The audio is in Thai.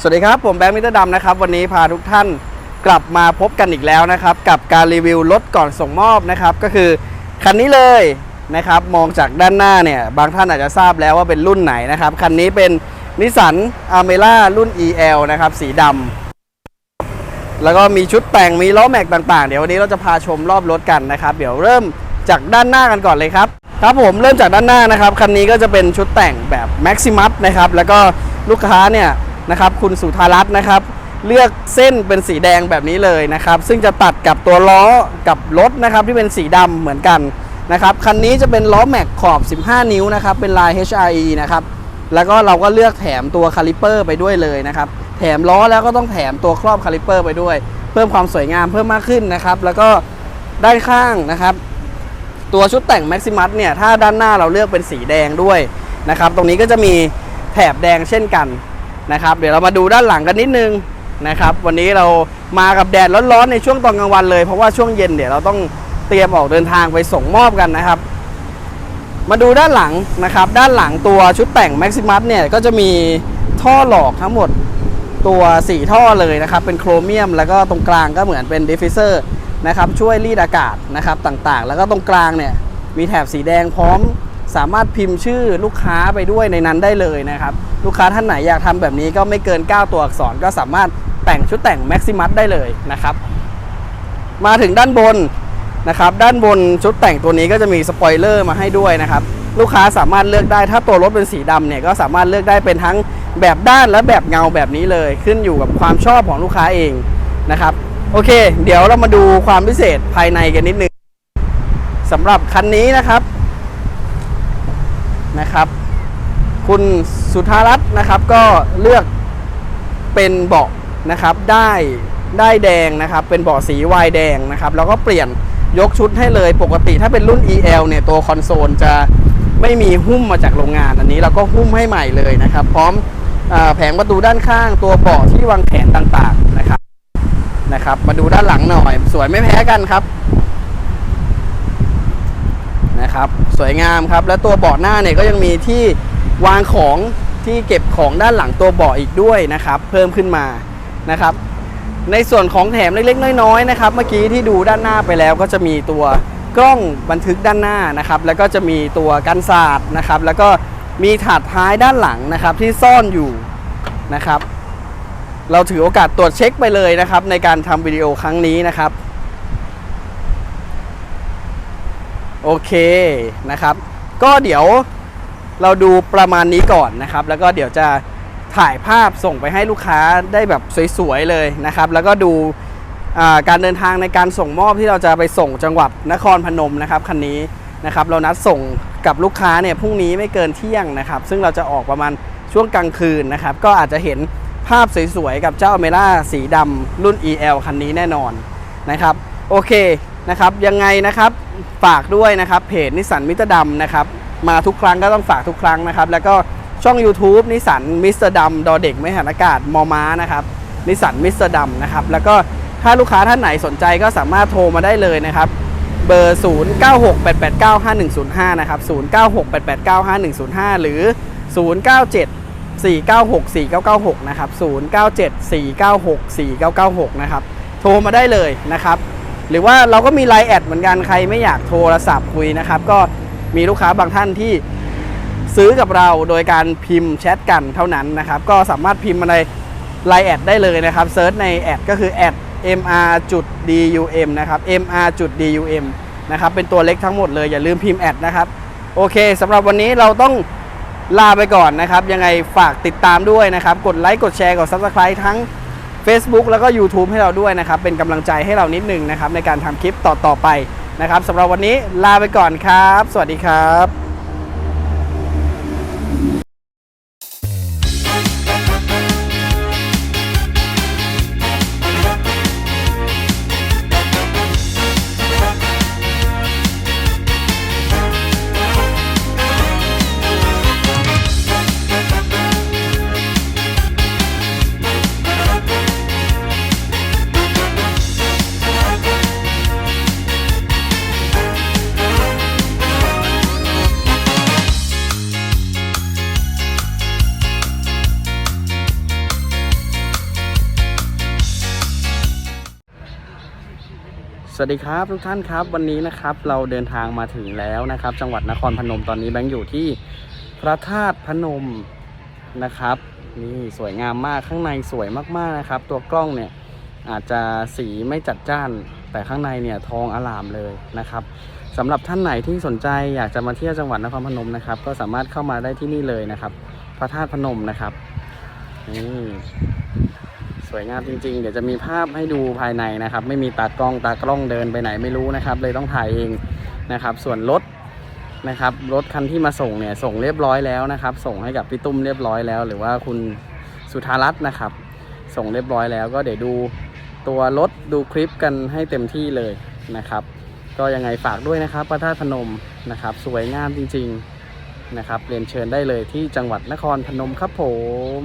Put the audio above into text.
สวัสดีครับ ผมแบงค์มิสเตอร์ดำนะครับ วันนี้พาทุกท่านกลับมาพบกันอีกแล้วนะครับ กับการรีวิวรถก่อนส่งมอบนะครับ ก็คือคันนี้เลยนะครับมองจากด้านหน้าเนี่ย บางท่านอาจจะทราบแล้วว่าเป็นรุ่นไหนนะครับ คันนี้เป็นนิสสันอาเมล่ารุ่น EL นะครับ สีดำแล้วก็มีชุดแต่งมีล้อแม็กต่าง ๆ เดี๋ยววันนี้เราจะพาชมรอบรถกันนะครับ เดี๋ยวเริ่มจากด้านหน้ากันก่อนเลยครับครับผมเริ่มจากด้านหน้านะครับคันนี้ก็จะเป็นชุดแต่งแบบ Maximus นะครับแล้วก็ลูกค้าเนี่ย นะครับคุณสุธารัตน์นะครับ เลือกเส้นเป็นสีแดงแบบนี้เลยนะครับ ซึ่งจะตัดกับตัวล้อกับรถนะครับที่เป็นสีดำเหมือนกันนะครับคันนี้จะเป็นล้อแม็กขอบ 15 นิ้วนะครับเป็นลาย HRE นะครับแล้วก็เราก็เลือกแถมตัวคาลิเปอร์ไปด้วยเลยนะครับแถมล้อแล้วก็ต้องแถมตัวครอบคาลิเปอร์ไปด้วย เพิ่มความสวยงามเพิ่มมากขึ้นนะครับ แล้วก็ด้านข้างนะครับ ตัวชุดแต่ง Maximus เนี่ยถ้าด้านหน้าเราเลือกเป็นสีแดงด้วยนะครับ ตรงนี้ก็จะมีแถบแดงเช่นกัน นะครับ เดี๋ยวเรามาดูด้านหลังกันนิดนึงนะครับ วันนี้เรามากับแดดร้อนๆในช่วงตอนกลางวันเลย เพราะว่าช่วงเย็นเดี๋ยวเราต้องเตรียมออกเดินทางไปส่งมอบกันนะครับ มาดูด้านหลังนะครับ ด้านหลังตัวชุดแต่ง Maximus เนี่ยก็จะมีท่อหลอกทั้งหมดตัว 4 ท่อเลยนะครับ เป็นโครเมียม แล้วก็ตรงกลางก็เหมือนเป็นดิฟฟิเซอร์นะครับช่วยรีดอากาศนะครับต่างๆ แล้วก็ตรงกลางเนี่ยมีแถบสีแดงพร้อม สามารถพิมพ์ชื่อลูกค้าไปด้วยในนั้นได้เลยนะครับ ลูกค้าท่านไหนอยากทำแบบนี้ก็ไม่เกิน 9 ตัวอักษรก็สามารถแต่งชุดแต่ง Maximus ได้เลยนะครับ มาถึงด้านบนนะครับ ด้านบนชุดแต่งตัวนี้ก็จะมีสปอยเลอร์มาให้ด้วยนะครับ ลูกค้าสามารถเลือกได้ถ้าตัวรถเป็นสีดำเนี่ยก็สามารถเลือกได้เป็นทั้งแบบด้านและแบบเงาแบบนี้เลย ขึ้นอยู่กับความชอบของลูกค้าเองนะครับโอเค เดี๋ยวเรามาดูความพิเศษภายในกันนิดนึงสำหรับคันนี้นะครับ นะครับ คุณสุธารัตน์นะครับก็เลือกเป็นเบาะนะครับได้ได้แดงนะครับ เป็นเบาะสีวายแดงนะครับ แล้วก็เปลี่ยนยกชุดให้เลยปกติถ้าเป็นรุ่น EL เนี่ยตัวคอนโซลจะไม่มีหุ้มมาจากโรงงานอันนี้เราก็หุ้มให้ใหม่เลยนะครับ พร้อมอแผงประตูด้านข้างตัวเบาะที่วางแขนต่างๆนะครับนะครับ มาดูด้านหลังหน่อย สวยไม่แพ้กันครับ นะครับ สวยงามครับ และตัวเบาะหน้าเนี่ยก็ยังมีที่วางของที่เก็บของด้านหลังตัวเบาะอีกด้วยนะครับ เพิ่มขึ้นมานะครับ ในส่วนของแถมเล็กๆ น้อยๆนะครับ เมื่อกี้ที่ดูด้านหน้าไปแล้วก็จะมีตัวกล้องบันทึกด้านหน้านะครับ แล้วก็จะมีตัวกันศาสตร์นะครับ แล้วก็มีถาดท้ายด้านหลังนะครับที่ซ่อนอยู่นะครับ เราถือโอกาสตรวจเช็คไปเลยนะครับ ในการทำวิดีโอครั้งนี้นะครับ โอเคนะครับ ก็เดี๋ยวเราดูประมาณนี้ก่อนนะครับ แล้วก็เดี๋ยวจะถ่ายภาพส่งไปให้ลูกค้าได้แบบสวยๆเลยนะครับ แล้วก็ดูการเดินทางในการส่งมอบที่เราจะไปส่งจังหวัดนครพนมนะครับคันนี้นะครับ เรานัดส่งกับลูกค้าเนี่ยพรุ่งนี้ไม่เกินเที่ยงนะครับ ซึ่งเราจะออกประมาณช่วงกลางคืนนะครับ ก็อาจจะเห็นภาพสวยๆกับเจ้าเมร่าสีดำรุ่น EL คันนี้แน่นอนนะครับ โอเคนะครับ ยังไงนะครับ ฝากด้วยนะครับเพจนิสันมิเตอร์ดำนะครับมาทุกครั้งก็ต้องฝากทุกครั้งนะครับ แล้วก็ช่อง YouTube นิสันมิสเตอร์ดำดอเด็กไม่หันอากาศมอม้านะครับนิสสันมิสเตอร์ดำนะครับแล้วก็ถ้าลูกค้าท่านไหนสนใจก็สามารถโทรมาได้เลยนะครับเบอร์ 0968895105 นะครับ 0968895105 หรือ 097 496 4996 นะครับ 097 496 4996 นะครับ โทรมาได้เลยนะครับ หรือว่าเราก็มีไลน์แอดเหมือนกันใครไม่อยากโทรศัพท์คุยนะครับ ก็มีลูกค้าบางท่านที่ซื้อกับเราโดยการพิมพ์แชทกันเท่านั้นนะครับ ก็สามารถพิมพ์มาในไลน์แอดได้เลยนะครับเซิร์ชในแอดก็คือแอด mr จุด dum นะครับ mr จุด dum นะครับเป็นตัวเล็กทั้งหมดเลย อย่าลืมพิมพ์แอดนะครับ โอเคสำหรับวันนี้เราต้องลาไปก่อนนะครับ ยังไงฝากติดตามด้วยนะครับ กดไลค์กดแชร์กด Subscribe ทั้ง Facebook แล้วก็ YouTube ให้เราด้วยนะครับ เป็นกำลังใจให้เรานิดหนึงนะครับ ในการทำคลิปต่อๆไปนะครับสำหรับวันนี้ลาไปก่อนครับ สวัสดีครับ สวัสดีครับทุกท่านครับวันนี้นะครับเราเดินทางมาถึงแล้วนะครับ จังหวัดนครพนมตอนนี้แบงค์อยู่ที่พระธาตุพนมนะครับนี่สวยงามมากข้างในสวยมากๆนะครับ ตัวกล้องเนี่ยอาจจะสีไม่จัดจ้าน แต่ข้างในเนี่ยทองอลามเลยนะครับสำหรับท่านไหนที่สนใจอยากจะมาเที่ยวจังหวัดนครพนมนะครับ ก็สามารถเข้ามาได้ที่นี่เลยนะครับ พระธาตุพนมนะครับนี่ วยงามจริงๆ เดี๋ยวจะมีภาพให้ดูภายในนะครับ ไม่มีตากล้องตากล้องเดินไปไหนไม่รู้นะครับ เลยต้องถ่ายเองนะครับ ส่วนรถนะครับรถคันที่มาส่งเนี่ยส่งเรียบร้อยแล้วนะครับ ส่งให้กับพี่ตุ้มเรียบร้อยแล้ว หรือว่าคุณสุธารัตน์นะครับ ส่งเรียบร้อยแล้ว ก็เดี๋ยวดูตัวรถดูคลิปกันให้เต็มที่เลยนะครับ ก็ยังไงฝากด้วยนะครับพระธาตุพนมนะครับ สวยงามจริงๆนะครับเรียนเชิญได้เลยที่จังหวัดนครพนมครับผม